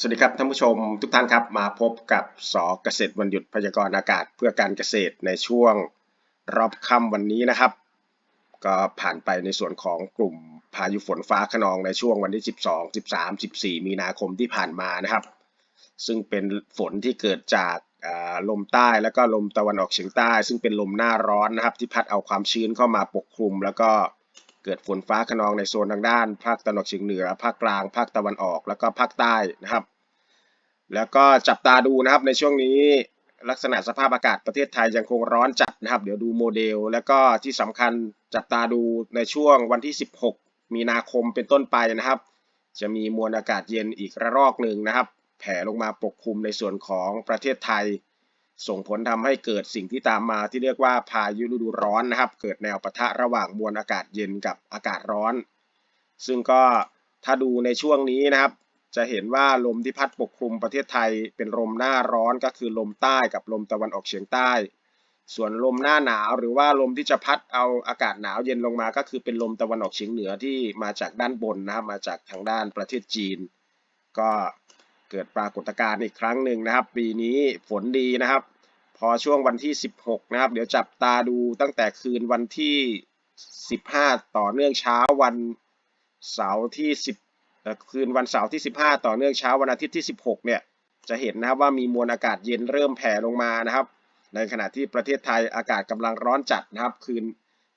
สวัสดีครับท่านผู้ชมทุกท่านครับมาพบกับสอเกษตรวันหยุดพยากรณ์อากาศเพื่อการเกษตรในช่วงรอบค่ำวันนี้นะครับ ก็ผ่านไปในส่วนของกลุ่มพายุฝนฟ้าขนองในช่วงวันที่ 12 13 14 มีนาคมที่ผ่านมานะครับ ซึ่งเป็นฝนที่เกิดจากลมใต้แล้วก็ลมตะวันออกเฉียงใต้ ซึ่งเป็นลมหน้าร้อนนะครับ ที่พัดเอาความชื้นเข้ามาปกคลุม แล้วก็ เกิดฝนฟ้าขนองในโซนทางด้าน ภาคตะวันออกเฉียงเหนือ ภาคกลาง ภาคตะวันออก แล้วก็ภาคใต้นะครับ แล้วก็จับตาดูนะครับในช่วงนี้ลักษณะสภาพอากาศประเทศไทยยังคงร้อนจัดนะครับ เดี๋ยวดูโมเดล แล้วก็ที่สำคัญจับตาดูในช่วงวันที่ 16 มีนาคมเป็นต้นไปนะครับ จะมีมวลอากาศเย็นอีกระลอกหนึ่งนะครับ แผ่ลงมาปกคลุมในส่วนของประเทศไทย ส่งผลทำให้เกิดสิ่งที่ตามมาที่เรียกว่าพายุฤดูร้อนนะครับ เกิดแนวปะทะระหว่างมวลอากาศเย็นกับอากาศร้อน ซึ่งก็ถ้าดูในช่วงนี้นะครับ จะเห็นว่าลมที่พัดปกคลุมประเทศไทยเป็นลมหน้าร้อนก็คือลมใต้กับลมตะวันออกเฉียงใต้ ส่วนลมหน้าหนาวหรือว่าลมที่จะพัดเอาอากาศหนาวเย็นลงมา ก็คือเป็นลมตะวันออกเฉียงเหนือที่มาจากด้านบนนะครับมาจากทางด้านประเทศจีน ก็ เกิดปรากฏการณ์อีกครั้งหนึ่งนะครับ ปีนี้ฝนดีนะครับ พอช่วงวันที่ 16 นะครับ เดี๋ยวจับตาดูตั้งแต่คืนวันที่ 15 ต่อเนื่องเช้าวันเสาร์ที่ 10 คืนวันเสาร์ที่ 15 ต่อเนื่องเช้าวันอาทิตย์ที่ 16 เนี่ยจะเห็นนะครับว่ามีมวลอากาศเย็นเริ่มแผ่ลงมานะครับ ในขณะที่ประเทศไทยอากาศกำลังร้อนจัดนะครับ คืน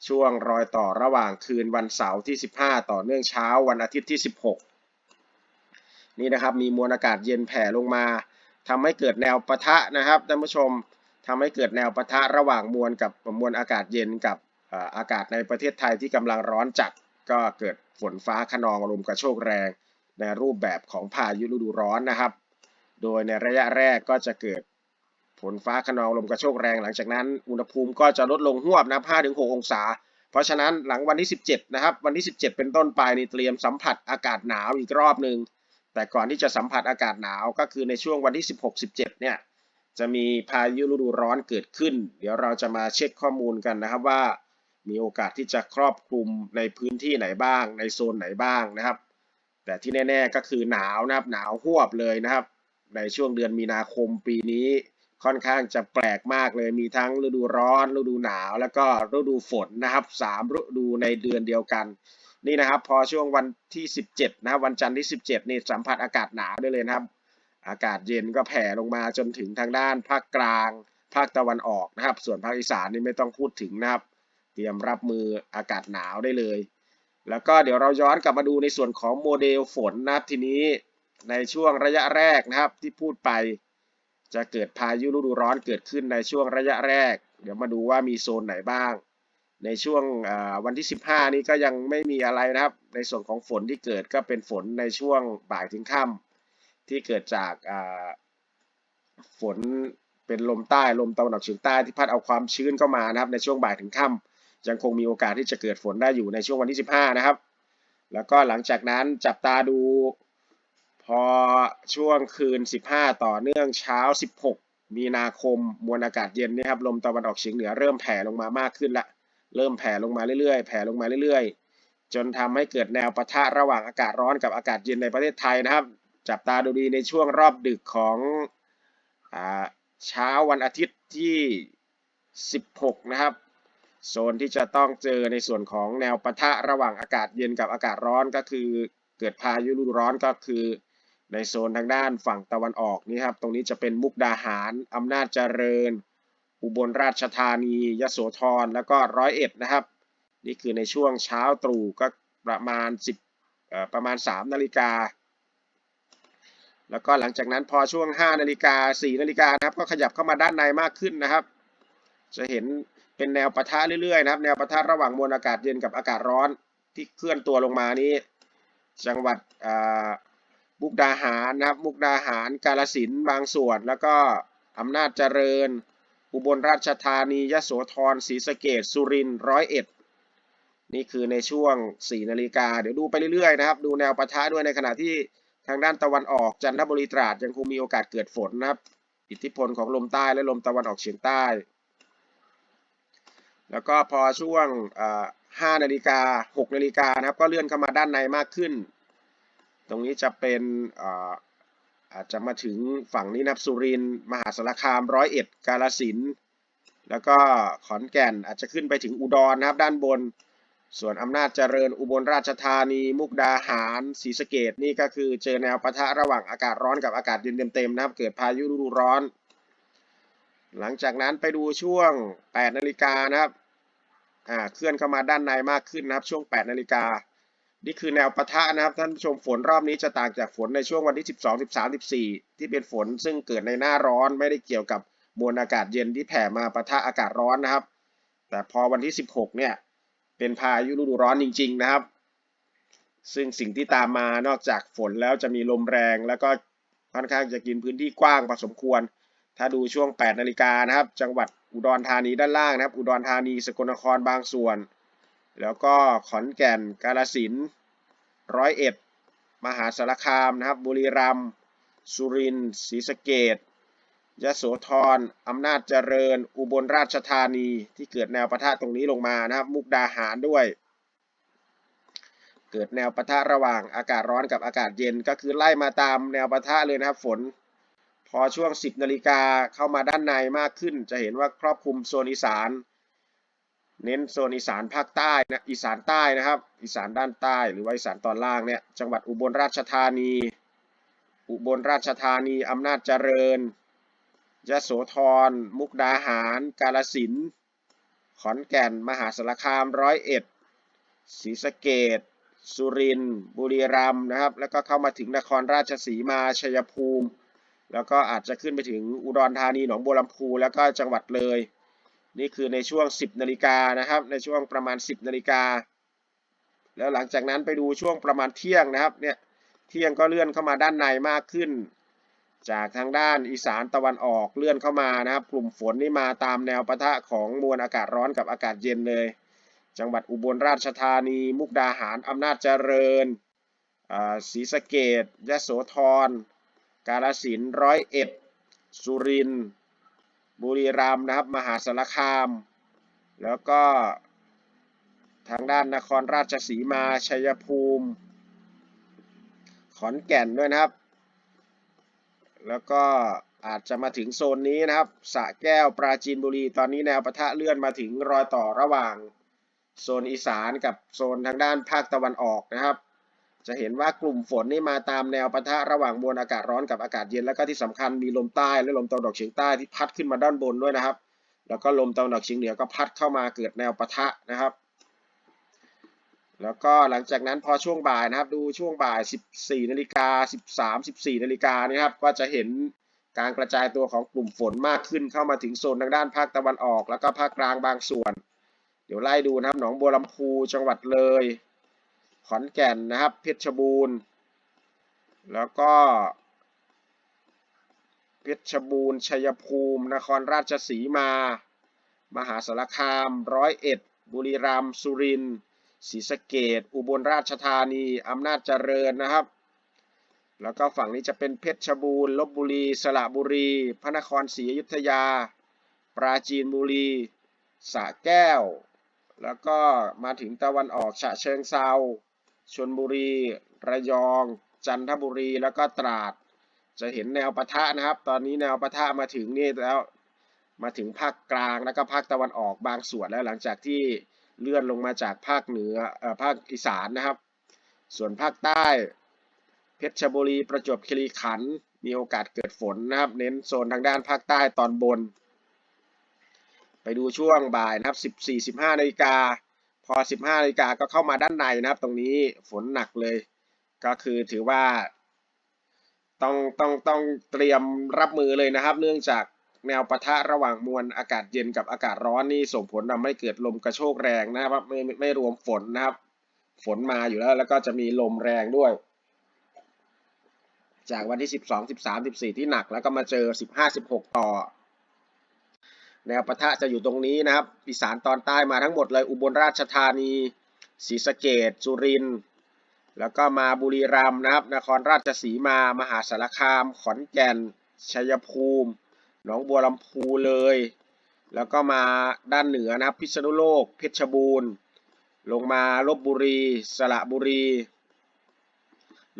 ช่วงรอยต่อระหว่างคืนวันเสาร์ที่ 15 ต่อเนื่องเช้าวันอาทิตย์ที่ 16 นี่นะครับมีมวลอากาศเย็นแผ่ลงมาทำให้เกิดแนวปะทะนะครับท่านผู้ชมทำให้เกิดแนวปะทะระหว่างมวลกับมวลอากาศเย็นกับอากาศในประเทศไทยที่กำลังร้อนจัดก็เกิดฝนฟ้าขนองลมกระโชกแรง ในรูปแบบของพายุฤดูร้อนนะครับ โดยในระยะแรกก็จะเกิดฝนฟ้าขนองลมกระโชกแรงหลังจากนั้น อุณหภูมิก็จะลดลงหวบนะ5-6 องศา เพราะฉะนั้นหลังวันที่ 17 นะครับ วันที่ 17 เป็นต้นไปนี่เตรียมสัมผัสอากาศหนาวอีกรอบหนึ่ง แต่ก่อนที่จะสัมผัสอากาศหนาวก็คือในช่วงวันที่ 16 17 เนี่ยจะมีพายุฤดูร้อนเกิดขึ้น เดี๋ยวเราจะมาเช็คข้อมูลกันนะครับว่า มีโอกาสที่จะครอบคลุมในพื้นที่ไหนบ้าง ในโซนไหนบ้างนะครับ แต่ที่แน่ๆก็คือหนาวนะครับหนาวหวบเลยนะครับ ในช่วงเดือนมีนาคมปีนี้ค่อนข้างจะแปลกมากเลยมีทั้งฤดูร้อน ฤดูหนาว แล้วก็ฤดูฝนนะครับสามฤดูในเดือนเดียวกัน นี่นะครับพอช่วงวันที่ 17 นะครับวันจันทร์ที่ 17 นี่สัมผัสอากาศหนาวได้เลยนะครับ อากาศเย็นก็แผ่ลงมาจนถึงทางด้านภาคกลาง ภาคตะวันออกนะครับ ส่วนภาคอีสานนี่ไม่ต้องพูดถึงนะครับ เตรียมรับมืออากาศหนาวได้เลย แล้วก็เดี๋ยวเราย้อนกลับมาดูในส่วนของโมเดลฝนนะครับทีนี้ในช่วงระยะแรกนะครับที่พูดไป จะเกิดพายุฤดูร้อนเกิดขึ้นในช่วงระยะแรก เดี๋ยวมาดูว่ามีโซนไหนบ้าง ในช่วงวันที่ 15 นี้ก็ยังไม่มีอะไรนะครับ ในส่วนของฝนที่เกิดก็เป็นฝนในช่วงบ่ายถึงค่ำที่เกิดจากฝนเป็นลมใต้ลมตะวันออกเฉียงใต้ที่พัดเอาความชื้นเข้ามานะครับในช่วงบ่ายถึงค่ำยังคงมีโอกาสที่จะเกิดฝนได้อยู่ในช่วงวันที่ 15 นะครับ แล้วก็หลังจากนั้นจับตาดูพอช่วงคืน 15 ต่อเนื่องเช้า 16 มีนาคมมวลอากาศเย็นนะครับลมตะวันออกเฉียงเหนือเริ่มแผ่ลงมามากขึ้นละ เริ่มแผ่ลงมาเรื่อยๆ แผ่ลงมาเรื่อยๆ จนทำให้เกิดแนวปะทะระหว่างอากาศร้อนกับอากาศเย็นในประเทศไทยนะครับ จับตาดูดีในช่วงรอบดึกของเช้าวันอาทิตย์ที่ 16 นะครับ โซนที่จะต้องเจอในส่วนของแนวปะทะระหว่างอากาศเย็นกับอากาศร้อนก็คือเกิดพายุฤดูร้อนก็คือ ในโซนทางด้านฝั่งตะวันออกนี่ครับ ตรงนี้จะเป็นมุกดาหารอำนาจเจริญ อุบลราชธานียโสธรแล้วก็ร้อยเอ็ดนะครับ นี่คือในช่วงเช้าตรู่ก็ประมาณ 10ประมาณ 3 นาฬิกา แล้วก็หลังจากนั้นพอช่วง 5 นาฬิกา 4 นาฬิกานะครับ ก็ขยับเข้ามาด้านในมากขึ้นนะครับ จะเห็นเป็นแนวปะทะเรื่อยๆนะครับ แนวปะทะระหว่างมวลอากาศเย็นกับอากาศร้อนที่เคลื่อนตัวลงมานี้ จังหวัดมุกดาหารนะครับ มุกดาหาร กาลสินบางส่วน แล้วก็อำนาจเจริญ อุบลราชธานี ยโสธร ศรีสะเกษสุรินทร์ร้อยเอ็ด นี่คือในช่วง 4 นาฬิกา เดี๋ยวดูไปเรื่อยๆนะครับ ดูแนวปะทะด้วยในขณะที่ทางด้านตะวันออกจันทบุรีตราดยังคงมีโอกาสเกิดฝนนะครับ อิทธิพลของลมใต้และลมตะวันออกเฉียงใต้ แล้วก็พอช่วงอ่า5นาฬิกา6นาฬิกานะครับ ก็เลื่อนเข้ามาด้านในมากขึ้น ตรงนี้จะเป็น อาจจะมาถึงฝั่งนี้นะครับสุรินทร์มหาสารคามร้อยเอ็ดกาฬสินแล้วก็ขอนแก่นอาจจะขึ้นไปถึงอุดรนะครับด้านบน ส่วนอำนาจเจริญอุบลราชธานี มุกดาหารศรีสะเกดนี่ก็คือเจอแนวปะทะระหว่างอากาศร้อนกับอากาศเย็นเต็มๆนะครับ เกิดพายุฤดูร้อน หลังจากนั้นไปดูช่วง 8 นาฬิกานะครับอ่าเคลื่อนเข้ามาด้านในมากขึ้นนะครับ ช่วง 8 นาฬิกา นี่คือแนวปะทะนะครับ ท่านผู้ชมฝนรอบนี้จะต่างจากฝนในช่วงวันที่ 12 13 14 ที่เป็นฝนซึ่งเกิดในหน้าร้อนไม่ได้เกี่ยวกับมวลอากาศเย็นที่แผ่มาปะทะอากาศร้อนนะครับ แต่พอวันที่ 16 เนี่ย เป็นพายุฤดูร้อนจริง ๆ นะครับ ซึ่งสิ่งที่ตามมานอกจากฝนแล้วจะมีลมแรงแล้วก็ค่อนข้างจะกินพื้นที่กว้างพอสมควร ถ้าดูช่วง 8 นาฬิกานะครับ จังหวัดอุดรธานีด้านล่างนะครับ อุดรธานีสกลนครบางส่วน แล้วก็ขอนแก่น กาฬสินร้อยเอ็ด มหาสารคามนะครับ บุรีรัมย์ สุรินทร์ ศรีสะเกดยะโสธร อำนาจเจริญ อุบลราชธานี ที่เกิดแนวปะทะตรงนี้ลงมานะครับ มุกดาหารด้วย เกิดแนวปะทะระหว่างอากาศร้อนกับอากาศเย็น ก็คือไล่มาตามแนวปะทะเลยนะครับ ฝน พอช่วง 10 นาฬิกาเข้ามาด้านในมากขึ้น จะเห็นว่าครอบคลุมโซนอีสาน เน้นโซนอีสานภาคใต้นะอีสานใต้นะครับ อีสานด้านใต้หรือว่าอีสานตอนล่างเนี่ยจังหวัดอุบลราชธานี อุบลราชธานีอำนาจเจริญยะโสธร มุกดาหาร กาฬสินขอนแก่น มหาสารคามร้อยเอ็ดศรีสะเกดสุรินทร์บุรีรัมย์นะครับ แล้วก็เข้ามาถึงนครราชสีมาชัยภูมิ แล้วก็อาจจะขึ้นไปถึงอุดรธานีหนองบัวลำพูแล้วก็จังหวัดเลย นี่คือในช่วง 10นาฬิกานะครับในช่วงประมาณ 10นาฬิกาแล้วหลังจากนั้นไปดูช่วงประมาณเที่ยงนะครับเนี่ยเที่ยงก็เลื่อนเข้ามาด้านในมากขึ้น จากทางด้านอีสานตะวันออกเลื่อนเข้ามานะครับ กลุ่มฝนนี่มาตามแนวปะทะของมวลอากาศร้อนกับอากาศเย็นเลย จังหวัดอุบลราชธานี มุกดาหารอำนาจเจริญอ่าศรีสะเกดยโสธร กาฬสินธุ์ร้อยเอ็ด สุรินทร์ บุรีรัมย์นะครับ มหาสารคาม แล้วก็ทางด้านนครราชสีมาชัยภูมิ ขอนแก่นด้วยนะครับ แล้วก็อาจจะมาถึงโซนนี้นะครับสะแก้วปราจีนบุรี ตอนนี้แนวปะทะเลื่อนมาถึงรอยต่อระหว่าง โซนอีสานกับโซนทางด้านภาคตะวันออกนะครับ จะเห็นว่ากลุ่มฝนนี่มาตามแนวปะทะระหว่างมวลอากาศร้อนกับอากาศเย็นแล้วก็ที่สำคัญมีลมใต้และลมตะวันออกเฉียงใต้ที่พัดขึ้นมาด้านบนด้วยนะครับ แล้วก็ลมตะวันออกเฉียงเหนือก็พัดเข้ามาเกิดแนวปะทะนะครับ แล้วก็หลังจากนั้นพอช่วงบ่ายนะครับ ดูช่วงบ่าย 14นาฬิกา13 14นาฬิกานี่ครับ ก็จะเห็นการกระจายตัวของกลุ่มฝนมากขึ้นเข้ามาถึงโซนทางด้านภาคตะวันออก แล้วก็ภาคกลางบางส่วน เดี๋ยวไล่ดูนะครับหนองบัวลำพูจังหวัดเลย ขอนแก่นนะครับ เพชรบูรณ์ แล้วก็ เพชรบูรณ์ ชัยภูมิ นครราชสีมา มหาสารคาม ร้อยเอ็ด บุรีรัมย์ สุรินทร์ ศรีสะเกดอุบลราชธานี อำนาจเจริญนะครับ แล้วก็ฝั่งนี้จะเป็นเพชรบูรณ์ ลบบุรี สระบุรี พระนครศรีอยุธยา ปราจีนบุรี สระแก้วแล้วก็มาถึงตะวันออกฉะเชิงเซา ชลบุรี ระยอง จันทบุรีแล้วก็ตราด จะเห็นแนวปะทะนะครับ ตอนนี้แนวปะทะมาถึงนี่แล้วมาถึงภาคกลางแล้วก็ภาคตะวันออกบางส่วนแล้วหลังจากที่เลื่อนลงมาจากภาคเหนือเอ่อภาคอีสานนะครับ ส่วนภาคใต้ เพชรบุรีประจวบคีรีขันธ์มีโอกาสเกิดฝนนะครับ เน้นโซนทางด้านภาคใต้ตอนบน ไปดูช่วงบ่ายนะครับ 14-15นาฬิกา อ 15นาฬิกาก็เข้ามาด้านในนะครับ ตรงนี้ฝนหนักเลย ก็คือถือว่า ต้องต้องต้องเตรียมรับมือเลยนะครับ เนื่องจากแนวปะทะระหว่างมวลอากาศเย็นกับอากาศร้อนนี่ส่งผลทำให้เกิดลมกระโชกแรงนะครับไม่ไม่ไม่รวมฝนนะครับ ฝนมาอยู่แล้วแล้วก็จะมีลมแรงด้วย จากวันที่ 12 13 14 ที่หนักแล้วก็มาเจอ 15 16 ต่อ แนวปะทะจะอยู่ตรงนี้นะครับอีสานตอนใต้มาทั้งหมดเลยอุบลราชธานีศรีสะเกดสุรินทร์แล้วก็มาบุรีรัมย์นะครับ นครราชสีมา มหาสารคาม ขอนแก่น ชัยภูมิ หนองบัวลำพูเลย แล้วก็มาด้านเหนือนะครับ พิษณุโลก เพชรบูรณ์ ลงมาลบบุรี สระบุรี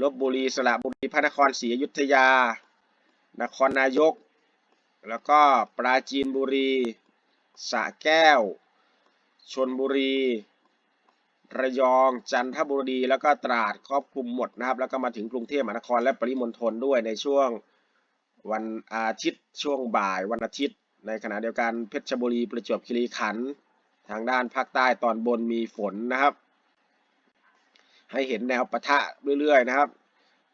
ลบบุรี สระบุรี พระนครศรีอยุธยา นครนายก แล้วก็ปราจีนบุรีสระแก้ว ชนบุรี ระยอง จันทบุรี แล้วก็ตราดครอบคลุมหมดนะครับ แล้วก็มาถึงกรุงเทพมหานครและปริมณฑลด้วยในช่วงวันอาทิตย์ช่วงบ่ายวันอาทิตย์ ในขณะเดียวกันเพชรบุรีประจวบคีรีขันธ์ทางด้านภาคใต้ตอนบนมีฝนนะครับ ให้เห็นแนวปะทะเรื่อยๆนะครับ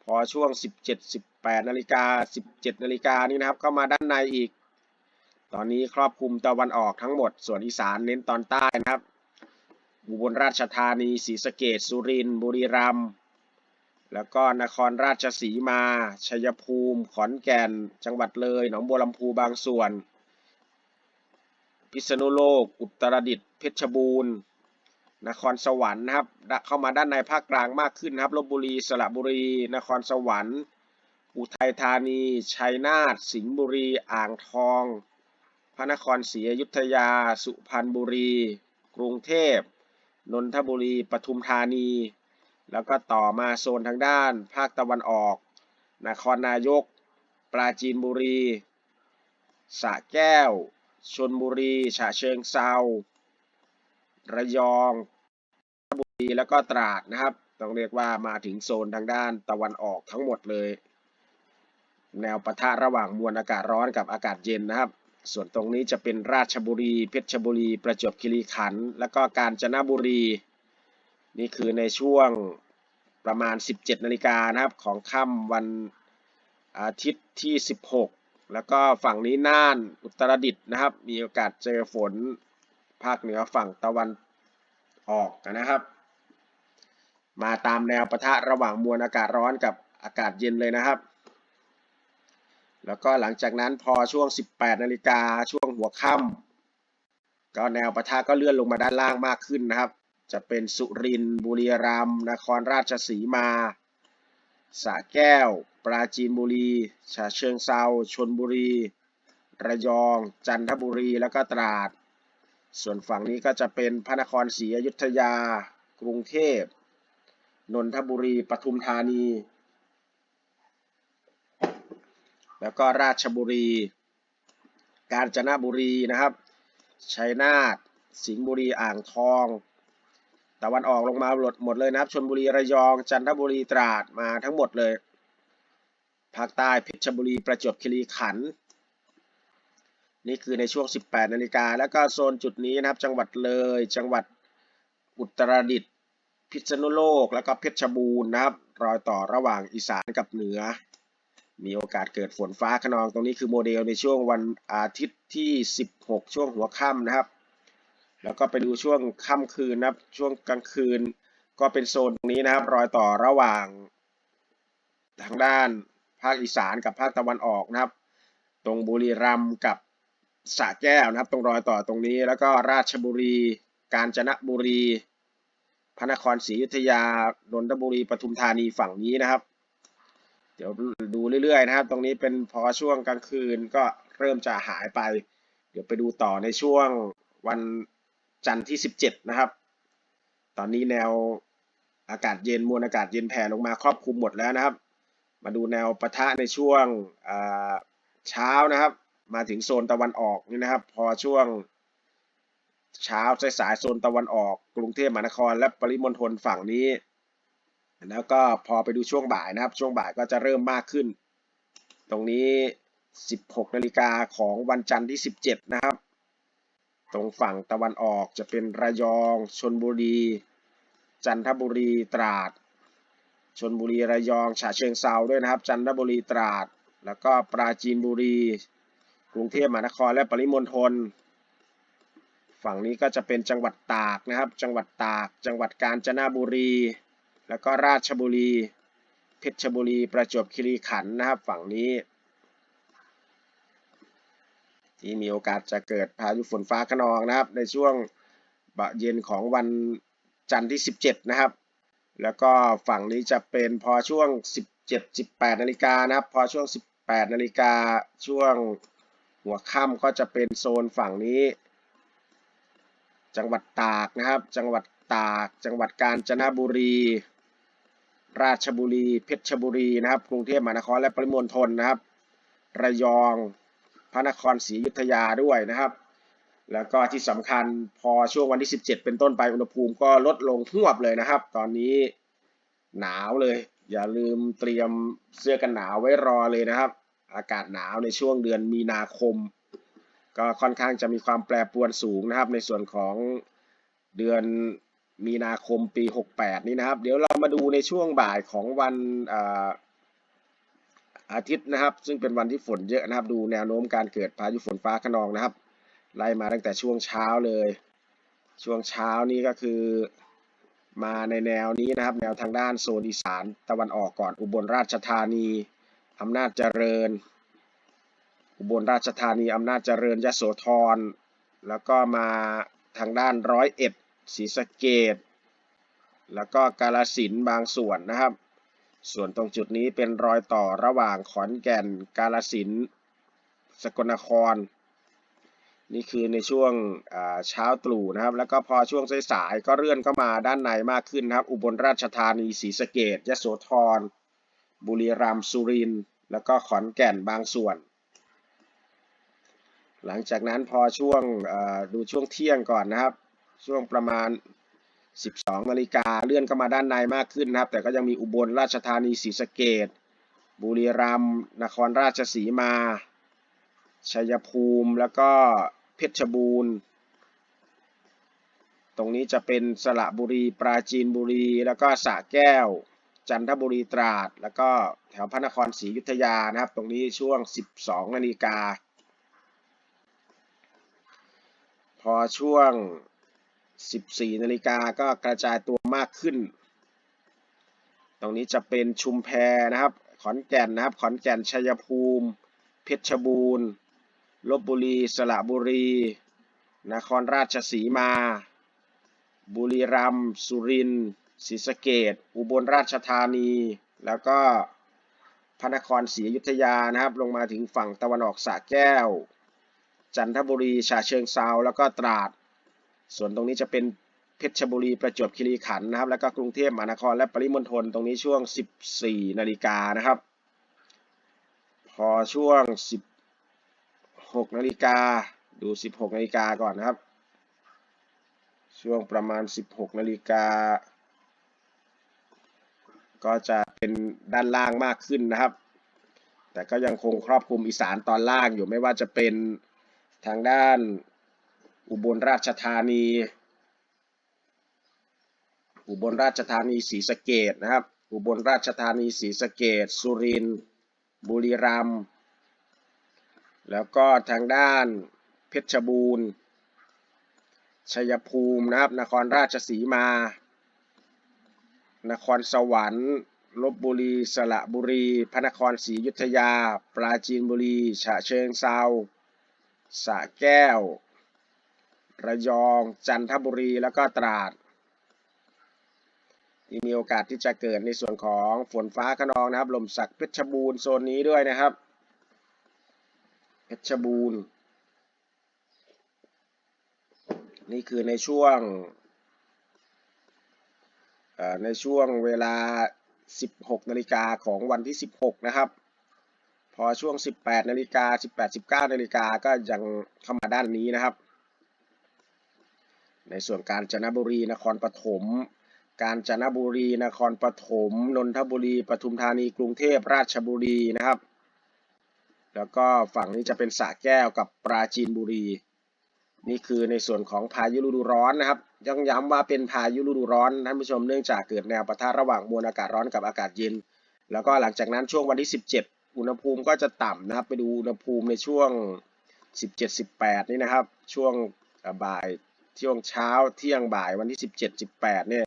พอช่วง 17 18นาฬิกา17นาฬิกานี่นะครับ เข้ามาด้านในอีก ตอนนี้ครอบคลุมตะวันออกทั้งหมด ส่วนอีสานเน้นตอนใต้นะครับอุบลราชธานีศรีสะเกษสุรินทร์บุรีรัมย์แล้วก็นครราชสีมาชัยภูมิ ขอนแก่น จังหวัดเลย หนองบัวลำพูบางส่วน พิษณุโลก อุตรดิตถ์เพชรบูรณ์ นครสวรรค์นะครับ เข้ามาด้านในภาคกลางมากขึ้นนะครับลบบุรีสระบุรี นครสวรรค์ อุทัยธานี ชัยนาท สิงห์บุรี อ่างทอง พระนครศรีอยุธยา สุพรรณบุรี กรุงเทพ นนทบุรี ปทุมธานี แล้วก็ต่อมาโซนทางด้าน ภาคตะวันออก นครนายก ปราจีนบุรีสระแก้ว ชนบุรี ฉะเชิงเซา ระยองบุรี แล้วก็ตราดนะครับ ต้องเรียกว่ามาถึงโซนทางด้านตะวันออกทั้งหมดเลย แนวปะทะระหว่างมวลอากาศร้อนกับอากาศเย็นนะครับ ส่วนตรงนี้จะเป็นราชบุรี เพชรบุรี ประจวบคีรีขันธ์แล้วก็กาญจนบุรี นี่คือในช่วงประมาณ 17นาฬิกานะครับของค่ำวันอาทิตย์ที่ 16 แล้วก็ฝั่งนี้น่านอุตรดิตถ์นะครับ มีโอกาสเจอฝนภาคเหนือฝั่งตะวันออกนะครับ มาตามแนวปะทะระหว่างมวลอากาศร้อนกับอากาศเย็นเลยนะครับ แล้วก็หลังจากนั้นพอช่วง 18นาฬิกาช่วงหัวค่ำก็แนวปะทะก็เลื่อนลงมาด้านล่างมากขึ้นนะครับ จะเป็นสุรินทร์บุรีรัมย์นครราชสีมาสระแก้ว ปราจีนบุรีฉะเชิงเซาชนบุรี ระยอง จันทบุรี แล้วก็ตราด ส่วนฝั่งนี้ก็จะเป็นพระนครศรีอยุธยา กรุงเทพ นนทบุรี ปทุมธานี แล้วก็ราชบุรี กาญจนบุรีนะครับ ชัยนาท สิงห์บุรี อ่างทอง ตะวันออกลงมาหมดหมดเลยนะครับชนบุรี ระยอง จันทบุรี ตราด มาทั้งหมดเลย ภาคใต้เพชรบุรี ประจวบคีรีขันธ์ นี่คือในช่วง 18 นาฬิกา แล้วก็โซนจุดนี้นะครับ จังหวัดเลย จังหวัดอุตรดิตถ์ พิษณุโลก แล้วก็เพชรบูรณ์นะครับ รอยต่อระหว่างอีสานกับเหนือ มีโอกาสเกิดฝนฟ้าขนองตรงนี้คือโมเดลในช่วงวันอาทิตย์ที่ 16 ช่วงหัวค่ำนะครับ แล้วก็ไปดูช่วงค่ำคืนนะครับ ช่วงกลางคืนก็เป็นโซนตรงนี้นะครับ รอยต่อระหว่าง ทางด้านภาคอีสานกับภาคตะวันออกนะครับ ตรงบุรีรัมย์กับสระแก้วนะครับ ตรงรอยต่อตรงนี้ แล้วก็ราชบุรี กาญจนบุรี พระนครศรีอยุธยานนทบุรีปทุมธานีฝั่งนี้นะครับ เดี๋ยวดูเรื่อยๆนะครับ ตรงนี้เป็นพอช่วงกลางคืนก็เริ่มจะหายไป เดี๋ยวไปดูต่อในช่วงวันจันทร์ที่ 17 นะครับ ตอนนี้แนวอากาศเย็นมวลอากาศเย็นแผ่ลงมาครอบคลุมหมดแล้วนะครับ มาดูแนวปะทะในช่วงเช้านะครับ มาถึงโซนตะวันออกนี่นะครับ พอช่วงเช้าสายๆโซนตะวันออก กรุงเทพมหานคร และปริมณฑลฝั่งนี้ แล้วก็พอไปดูช่วงบ่ายนะครับ ช่วงบ่ายก็จะเริ่มมากขึ้น ตรงนี้ 16นาฬิกาของวันจันทร์ที่ 17 นะครับ ตรงฝั่งตะวันออกจะเป็นระยองชนบุรี จันทบุรีตราดชนบุรีระยองฉะเชิงเซาด้วยนะครับ จันทบุรีตราด แล้วก็ปราจีนบุรี กรุงเทพมหานครและปริมณฑลฝั่งนี้ก็จะเป็นจังหวัดตากนะครับ จังหวัดตาก จังหวัดกาญจนบุรี แล้วก็ราชบุรี เพชรบุรี ประจวบคีรีขันธ์นะครับฝั่งนี้ ที่มีโอกาสจะเกิดพายุฝนฟ้าขนองนะครับ ในช่วงเย็นของวันจันทร์ที่ 17 นะครับ แล้วก็ฝั่งนี้จะเป็นพอช่วง 17-18นาฬิกานะครับ พอช่วง 18นาฬิกาช่วงหัวค่ำก็จะเป็นโซนฝั่งนี้ จังหวัดตากนะครับ จังหวัดตาก จังหวัดกาญจนบุรี ราชบุรี เพชรบุรีนะครับ กรุงเทพมหานครและปริมณฑลนะครับ ระยอง พระนครศรีอยุธยาด้วยนะครับ แล้วก็ที่สำคัญพอช่วงวันที่ 17 เป็นต้นไปอุณหภูมิก็ลดลงหวบเลยนะครับ ตอนนี้หนาวเลย อย่าลืมเตรียมเสื้อกันหนาวไว้รอเลยนะครับ อากาศหนาวในช่วงเดือนมีนาคม ก็ค่อนข้างจะมีความแปรปรวนสูงนะครับ ในส่วนของเดือน มีนาคมปี 68 นี้นะครับ เดี๋ยวเรามาดูในช่วงบ่ายของวันอาอาทิตย์นะครับ ซึ่งเป็นวันที่ฝนเยอะนะครับ ดูแนวโน้มการเกิดพายุฝนฟ้าขนองนะครับ ไล่มาตั้งแต่ช่วงเช้าเลย ช่วงเช้านี้ก็คือมาในแนวนี้นะครับ แนวทางด้านโซนอีสานตะวันออกก่อน อุบลราชธานีอำนาจเจริญ อุบลราชธานีอำนาจเจริญยโสธรแล้วก็มาทางด้านร้อยเอ็ด ศรีสะเกดแล้วก็กาลสินบางส่วนนะครับ ส่วนตรงจุดนี้เป็นรอยต่อระหว่างขอนแก่น กาลสินสกลนคร นี่คือในช่วงเช้าตรู่นะครับ แล้วก็พอช่วงสายๆก็เลื่อนเข้ามาด้านในมากขึ้นนะครับ อุบลราชธานีศรีสะเกดยโสธร บุรีรัมย์สุรินทร์แล้วก็ขอนแก่นบางส่วน หลังจากนั้นพอช่วงดูช่วงเที่ยงก่อนนะครับ ช่วงประมาณ 12นาฬิกาเลื่อนเข้ามาด้านในมากขึ้นนะครับ แต่ก็ยังมีอุบลราชธานีศรีสะเกดบุรีรัมย์นครราชสีมา ชัยภูมิแล้วก็เพชรบูรณ์ ตรงนี้จะเป็นสระบุรี ปราจีนบุรี แล้วก็สระแก้ว จันทบุรีตราด แล้วก็แถวพระนครศรีอยุธยานะครับ ตรงนี้ช่วง 12นาฬิกาพอช่วง 14นาฬิกาก็กระจายตัวมากขึ้น ตรงนี้จะเป็นชุมแพนะครับ ขอนแก่นนะครับ ขอนแก่นชัยภูมิ เพชรบูรณ์ลบบุรี สระบุรี นครราชสีมา บุรีรัมย์ สุรินทร์ศรีสะเกดอุบลราชธานี แล้วก็พระนครศรีอยุธยานะครับ ลงมาถึงฝั่งตะวันออกสระแก้ว จันทบุรีฉะเชิงเซาแล้วก็ตราด ส่วนตรงนี้จะเป็นเพชรบุรีประจวบคีรีขันธ์นะครับ แล้วก็กรุงเทพมหานครและปริมณฑลตรงนี้ช่วง 14 นาฬิกานะครับ พอช่วง 16 นาฬิกาดู 16 นาฬิกาก่อนนะครับ ช่วงประมาณ 16 นาฬิกา ก็จะเป็นด้านล่างมากขึ้นนะครับ แต่ก็ยังคงครอบคลุมอีสานตอนล่างอยู่ไม่ว่าจะเป็นทางด้าน อุบลราชธานี อุบลราชธานีศรีสะเกดนะครับ อุบลราชธานีศรีสะเกดสุรินทร์บุรีรัมย์แล้วก็ทางด้านเพชรบูรณ์ชัยภูมินะครับ นครราชสีมา นครสวรรค์ลบบุรี สระบุรี พระนครศรีอยุธยา ปราจีนบุรี ฉะเชิงเซาสระแก้ว ระยอง จันทบุรีแล้วก็ตราดที่มีโอกาสที่จะเกิดในส่วนของฝนฟ้าขนองนะครับลมสักเพชรบูรณ์โซนนี้ด้วยนะครับ เพชรบูรณ์ นี่คือในช่วงในช่วงเวลา 16 นาฬิกาของวันที่ 16 นะครับ พอช่วง 18 นาฬิกา 18 19 นาฬิกาก็ยังเข้ามาด้านนี้นะครับ ในส่วนการจนบุรีนครปฐม การจนบุรีนครปฐมนนทบุรีปทุมธานีกรุงเทพราชบุรีนะครับ แล้วก็ฝั่งนี้จะเป็นสระแก้วกับปราจีนบุรี นี่คือในส่วนของพายุฤดูร้อนนะครับยังย้ำว่าเป็นพายุฤดูร้อนท่านผู้ชมเนื่องจากเกิดแนวปะทะระหว่างมวลอากาศร้อนกับอากาศเย็น แล้วก็หลังจากนั้นช่วงวันที่ 17 อุณหภูมิก็จะต่ำนะครับไปดูอุณหภูมิในช่วง 17-18 นี่นะครับ ช่วงบ่าย ช่วงเช้าเที่ยงบ่ายวันที่ 17-18 เนี่ย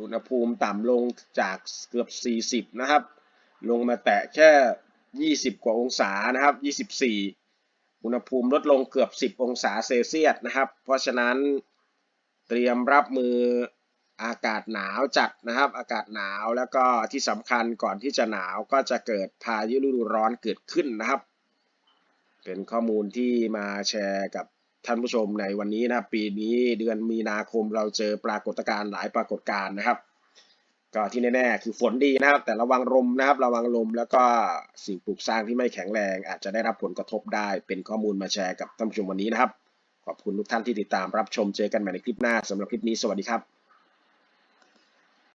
อุณหภูมิต่ำลงจากเกือบ 40 นะครับ ลงมาแตะแค่ 20 กว่าองศานะครับ 24 อุณหภูมิลดลงเกือบ 10 องศาเซลเซียสนะครับ เพราะฉะนั้นเตรียมรับมืออากาศหนาวจัดนะครับ อากาศหนาวแล้วก็ที่สำคัญก่อนที่จะหนาวก็จะเกิดพายุฤดูร้อนเกิดขึ้นนะครับ เป็นข้อมูลที่มาแชร์กับ ท่านผู้ชมในวันนี้นะปีนี้เดือนมีนาคมเราเจอปรากฏการณ์หลายปรากฏการณ์นะครับ ก็ที่แน่ๆคือฝนดีนะครับ แต่ระวังลมนะครับ ระวังลมแล้วก็สิ่งปลูกสร้างที่ไม่แข็งแรง อาจจะได้รับผลกระทบได้ เป็นข้อมูลมาแชร์กับท่านผู้ชมวันนี้นะครับ ขอบคุณทุกท่านที่ติดตามรับชมเจอกันใหม่ในคลิปหน้าสำหรับคลิปนี้สวัสดีครับ